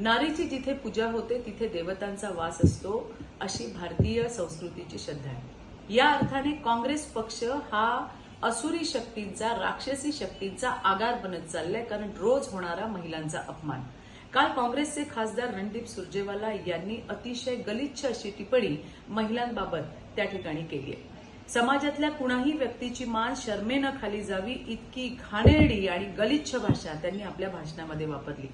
नारीची जिथे पूजा होते तिथे देवतांचा वास असतो अशी भारतीय संस्कृतीची श्रद्धा आहे. या अर्थाने काँग्रेस पक्ष हा असुरी शक्तींचा राक्षसी शक्तींचा आगार बनत चाललाय कारण रोज होणारा महिलांचा अपमान. काल काँग्रेसचे खासदार रणदीप सुरजेवाला यांनी अतिशय गलिच्छ अशी टिप्पणी महिलांबाबत त्या ठिकाणी केली आहे. समाजातल्या कुणाही व्यक्तीची मान शर्मेनं खाली जावी इतकी घाणेरडी आणि गलिच्छ भाषा त्यांनी आपल्या भाषणामध्ये वापरली.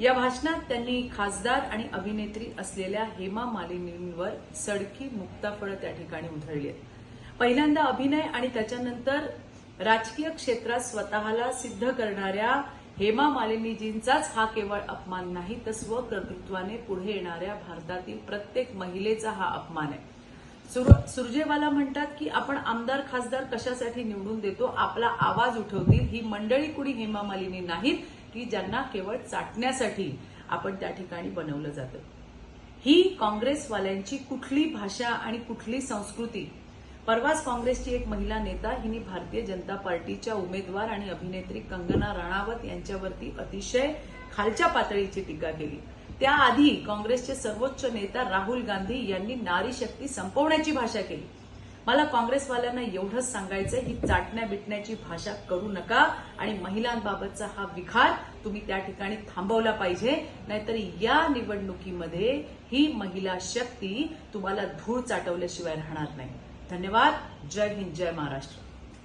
या भाषणात त्यांनी खासदार आणि अभिनेत्री असलेल्या हेमा मालिनींवर सडकी मुक्ताफळं त्या ठिकाणी उधळली आहेत. पहिल्यांदा अभिनय आणि त्याच्यानंतर राजकीय क्षेत्रात स्वतःला सिद्ध करणाऱ्या हेमा मालिनीजींचाच हा केवळ अपमान नाही तर स्वकर्तृत्वाने पुढे येणाऱ्या भारतातील प्रत्येक महिलेचा हा अपमान आहे. सुरजेवाला म्हणतात की आपण आमदार खासदार कशासाठी निवडून देतो आपला आवाज उठवतील ही मंडळी कुणी हेमा मालिनी नाहीत की ज्यांना केवळ चाटण्यासाठी आपण त्या ठिकाणी बनवलं जातं. ही काँग्रेसवाल्यांची कुठली भाषा आणि कुठली संस्कृती? परवाच काँग्रेसची एक महिला नेता हिने भारतीय जनता पार्टीच्या उमेदवार आणि अभिनेत्री कंगना राणावत यांच्यावरती अतिशय खालच्या पातळीची टीका केली. त्याआधी काँग्रेसचे सर्वोच्च नेता राहुल गांधी यांनी नारी शक्ती संपवण्याची भाषा केली. मला काँग्रेसवाल्यांना एवढंच सांगायचं ही चाटण्या बिटण्याची भाषा करू नका आणि महिलांबाबतचा हा विखार तुम्ही त्या ठिकाणी थांबवला पाहिजे. नाहीतर या निवडणुकीमध्ये ही महिला शक्ती तुम्हाला धूळ चाटवल्याशिवाय राहणार नाही. धन्यवाद. जय हिंद जय महाराष्ट्र.